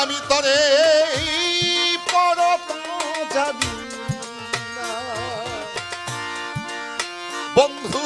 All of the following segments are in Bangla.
আমি তরে যাবি বন্ধু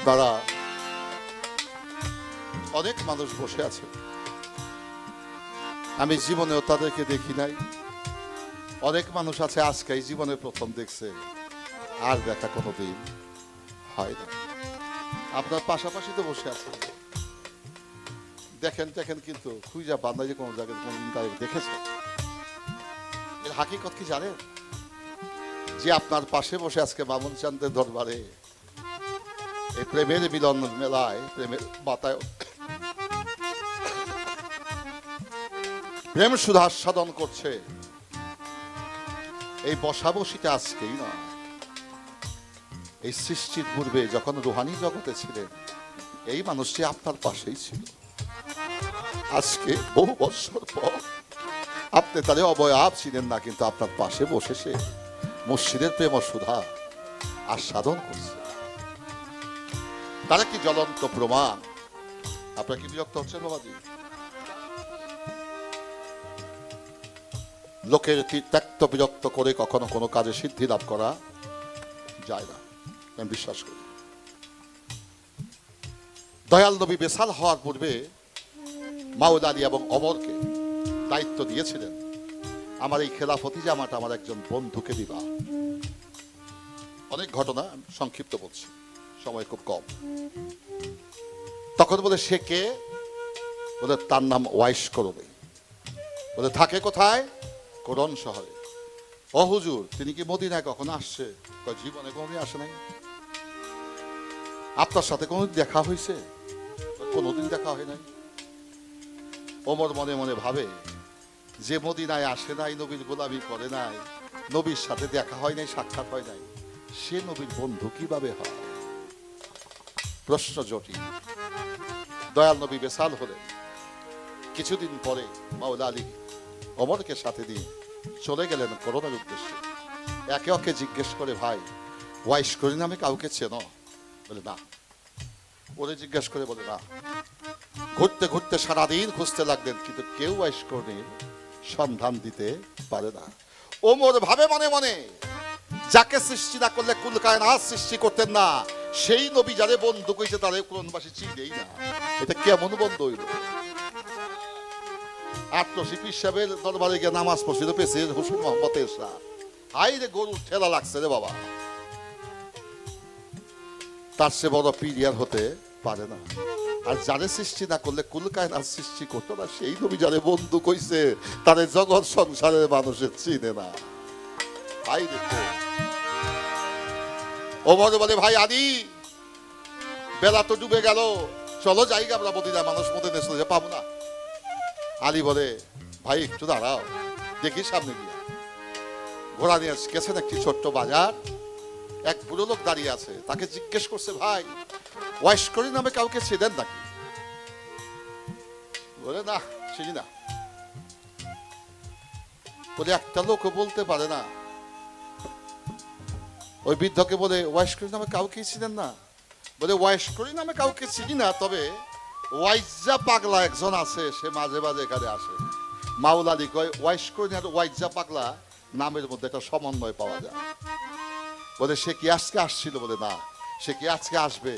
আপনারা অনেক মানুষ বসে আছে। আমি জীবনেও তাদেরকে দেখি নাই। অনেক মানুষ আছে আজকে এই জীবনে প্রথম দেখছে। আর দেখা কোনোদিন হয় না। আপনার পাশাপাশি তো বসে আছে। দেখেন দেখেন কিন্তু খুঁজা বান্দা যে কোনো জায়গায় কোনদিন তাদের দেখেছে। এর হাকিকত কি জানেন? যে আপনার পাশে বসে আজকে মামুন চান্দের দরবারে প্রেমের মিলন মেলায় প্রেমের বাতায় প্রেম সুধা সাধন করছে এই বসাবসিটা আজকেই না এই সৃষ্টির পূর্বে যখন রুহানি জগতে ছিলেন এই মানুষটি আপনার পাশেই ছিল আজকে বহু বছর পর আপনি তাদের অবয়াব ছিলেন না কিন্তু আপনার পাশে বসে সে মসজিদের প্রেম সুধা আস্বাদন করছে তারা কি জ্বলন্ত প্রমাণ? আপনার কি বিরক্ত হচ্ছেন, বাবাজি? লোকের ত্যক্ত বিরক্ত করে কখনো কোনো কাজে সিদ্ধি লাভ করা যায় না। আমি বিশ্বাস করি। দয়াল নবী বেসাল হওয়ার পূর্বে মাউদ আলী এবং অমরকে দায়িত্ব দিয়েছিলেন, আমার এই খেলাফতি জামাটা আমার একজন বন্ধুকে দিবা। অনেক ঘটনা সংক্ষিপ্ত বলছি। সময় খুব কম। তখন বলে, সে কে? বলে, তার নাম ওয়াইশ করবে। বলে, থাকে কোথায়? কোরন শহরে। ও হুজুর, তিনি কি মদিনায় কখনো আসছে? জীবনে কোনোদিন আসে নাই। আপনার সাথে কোনোদিন দেখা হয়েছে কোনোদিন দেখা হয় নাই। ওমর মনে মনে ভাবে, যে মদিনায় আসে নাই, নবীর গোলামি করে নাই, নবীর সাথে দেখা হয় নাই, সাক্ষাৎ হয় নাই, সে নবীর বন্ধু কীভাবে হয়? প্রশ্ন জটিল। দয়াল নবী বেসাল হলেন। কিছুদিন পরে মাওলা আলী অমরকে সাথে দিয়ে চলে গেলেন করোনার উদ্দেশ্যে। একে অকে জিজ্ঞেস করে, ভাই, ওয়াইশ করি নামে কাউকে চেনো? বলে, না। ওরে জিজ্ঞেস করে বলে, না। ঘুরতে ঘুরতে সারাদিন খুঁজতে লাগলেন, কিন্তু কেউ ওয়াইশ করির সন্ধান দিতে পারে না। ওমর ভাবে মনে মনে, যাকে সৃষ্টি না করলে কুল কায়নাত সৃষ্টি করতেন না সেই নবী যারে বন্ধু কইছে তারে কোরআনবাসী চিনেই না। এটা কেমন বন্ধু হইল? আত্মশিল্পী হিসাবে দরবারে গিয়ে নামাজ পড়ছিল পেছে হুসুন মোহাম্মদ এরশা হাই রে গরুর ঠেলা লাগছে রে বাবা। তার সে বড় পিরিয়ার হতে পারে না। আর যারে সৃষ্টি না করলে কুল কায়নাত সৃষ্টি করতো না, সেই নবী যারে বন্ধু কইছে, তারে জগৎ সংসারের মানুষের চিনে না। ভাই দেখো ওমর বলে ভাই আদি, বেলা তো ডুবে গেল। চলো যাই আমরা মদিনা মানুষ মধ্যে মদিনে চলে পাবো না। আলী বলে, ভাই একটু দাঁড়াও, দেখি সামনে গিয়ে। ঘোড়া নিয়ে গেছেন একটি ছোট্ট বাজার। এক বুড়ো লোক দাঁড়িয়ে আছে, তাকে জিজ্ঞেস করছে, ভাই ওয়াইশ করি নামে কাউকে চেনেন নাকি? বলে, না, চিনি না। বলে, একটা লোকও বলতে পারে না। ওই বৃদ্ধকে বলে, ওয়াইশ করি নামে কাউকে চিনেন না? বলে, ওয়াইশ করি নামে কাউকে চিনি না, তবে ওয়াইজা পাগলা একজন আছে, সে মাঝে মাঝে এখানে আসে। মাউলালি কয়, ওয়াইশ করি আর ওয়াইজা পাগলা নামের মধ্যে একটা সমন্বয় পাওয়া যায়। বলে, সে কি আজকে আসছিল? বলে, না, সে কি আজকে আসবে?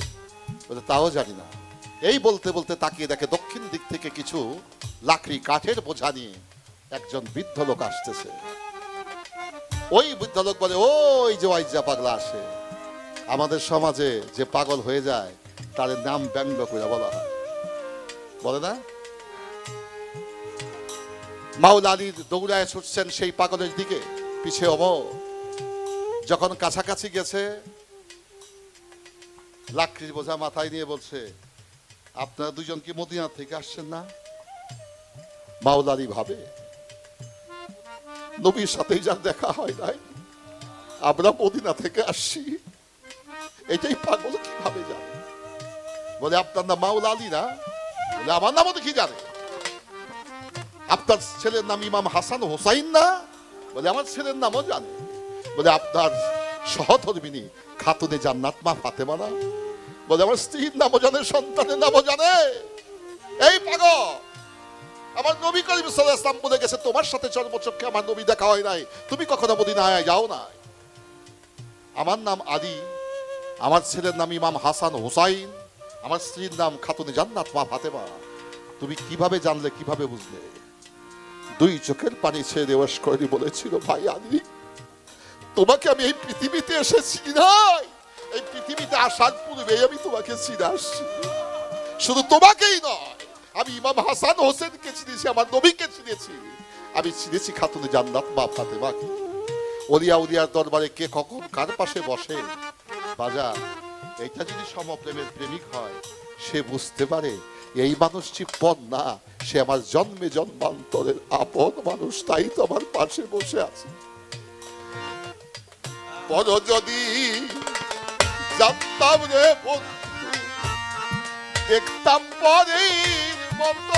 বলে, তাও জানি না। এই বলতে বলতে তাকিয়ে দেখে দক্ষিণ দিক থেকে কিছু লাকড়ি কাঠের বোঝা নিয়ে একজন বৃদ্ধ লোক আসতেছে। ওই বৃদ্ধ লোক বলে, ওই যে ওয়াইজা পাগলা আসে। আমাদের সমাজে যে পাগল হয়ে যায়, তাদের নাম ব্যঙ্গ করে বলা হয়। বলে না? মাউল আলী দৌড়ায় ছুটছেন সেই পাগলের দিকে, পিছে অমর। যখন কাছাকাছি গেছে, লাকড়ির বোঝা মাথায় নিয়ে বলছে, আপনারা দুজন কি মদিনা থেকে আসছেন না? মাউল আলী ভাবে নবীর সাথেই যার দেখা হয় নাই। আমরা মদিনা থেকে আসছি। এটাই পাগল কীভাবে জানে? বলে, আপনার নাম মাউল আলী না? বলে, আমার নামও দেখি জানে? আপনার ছেলের নাম ইমাম হাসান হোসাইন না? বলে, আমার ছেলের নামও জানে। বলে, আপনার সহধর্মিনী খাতুনে জান্নাত মা ফাতেমা না? বলে, আমার স্ত্রীর নামও জানে, সন্তানের নামও জানে? এই পাগল! আমার নবী করিম সাল্লাহ বলে গেছে, তোমার সাথে জন্মচক্ষে আমার নবী দেখা হয় নাই। তুমি কখনো মদিনায় যাও না আমার নাম আদি আমার ছেলের নাম ইমাম হাসান হোসাইন, আমার স্ত্রীর নাম খাতুনে জান্নাত মা ফাতেমা। তুমি কীভাবে জানলে, কীভাবে বুঝলে? দুই চোখের পানি ছেড়ে দেওয়াস করি বলেছিল, ভাই আদি তোমাকে আমি এই পৃথিবীতে এসেছি নাই? এই পৃথিবীতে আসার পূর্বে আমি তোমাকে চিনে আসছি। শুধু তোমাকেই নয় আমি ইমাম হাসান হোসেনকে চিনেছি, আমার নবীকে চিনেছি। আমি চিনেছি খাতুনে জান্নাত মা ফাতেমাকে অলিয়া উলিয়ার দরবারে কে কখন কার পাশে বসে? বাজা এটা যদি সমপ্রেমের প্রেমিক হয়, সে বুঝতে পারে এই মানুষটি পদ না সে আমার জন্মে জন্মান্তরের আপন মানুষ, তাই তো আমার পাশে বসে আছে। পর যদি জানতাম রে বন্ধু, দেখতাম ผมโต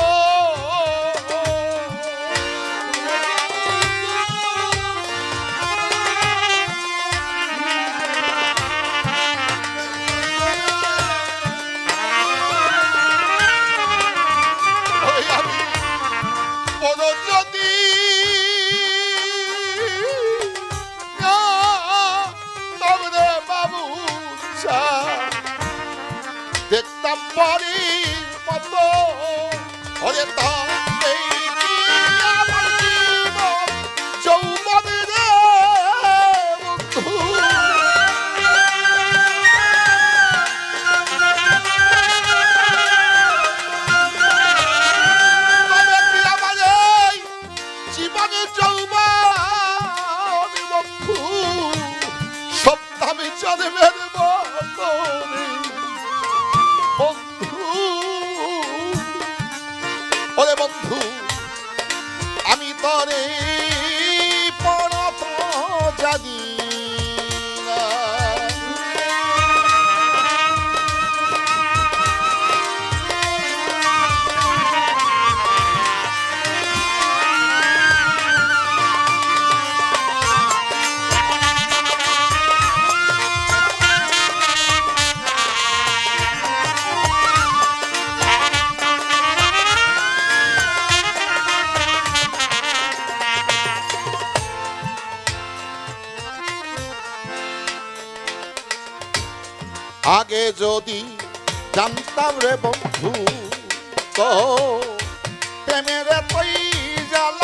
আগে যদি জানতাম রে বন্ধু তো প্রেমের তৈ জ্বালা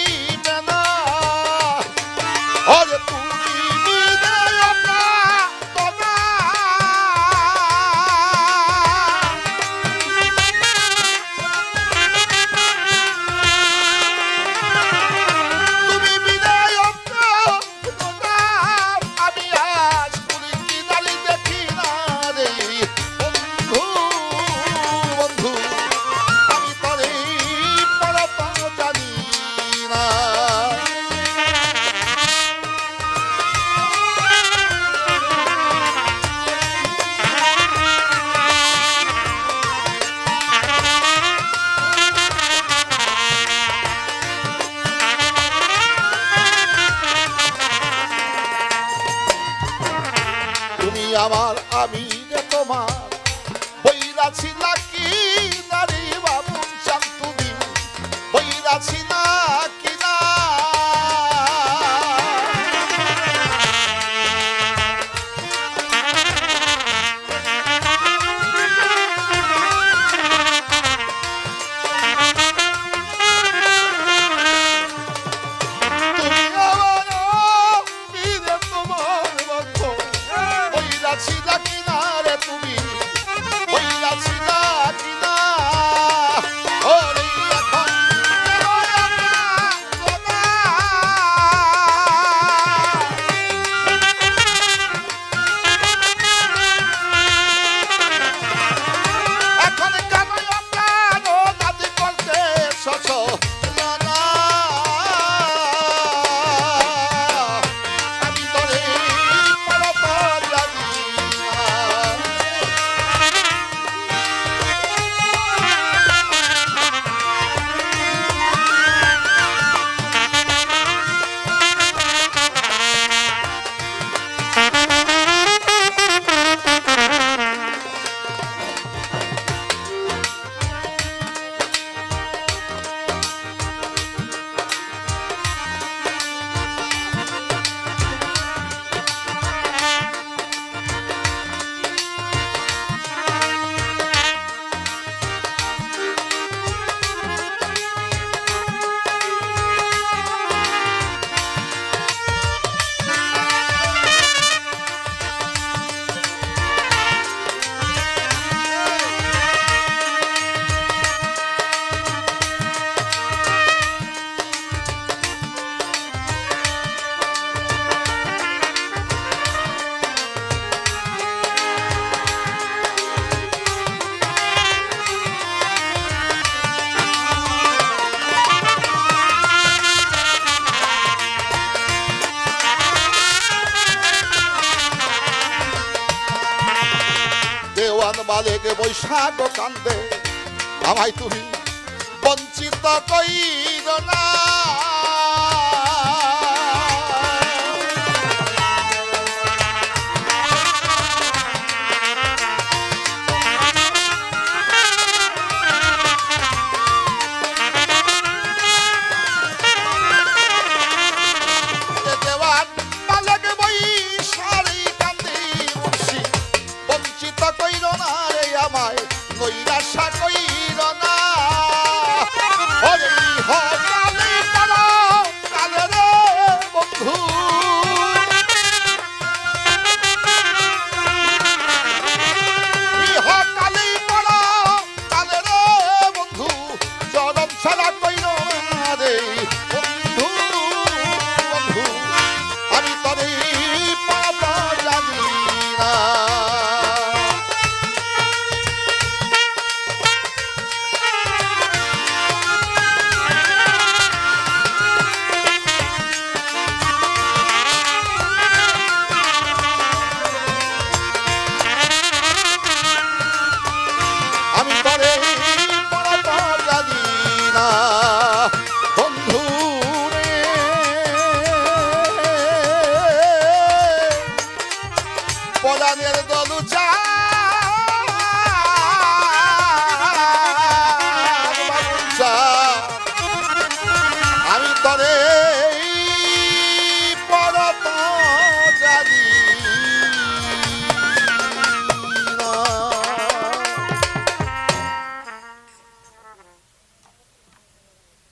Olha tu that's it. লেগে বৈশাখ কান্দে। আমায় তুমি বঞ্চিত কইর না।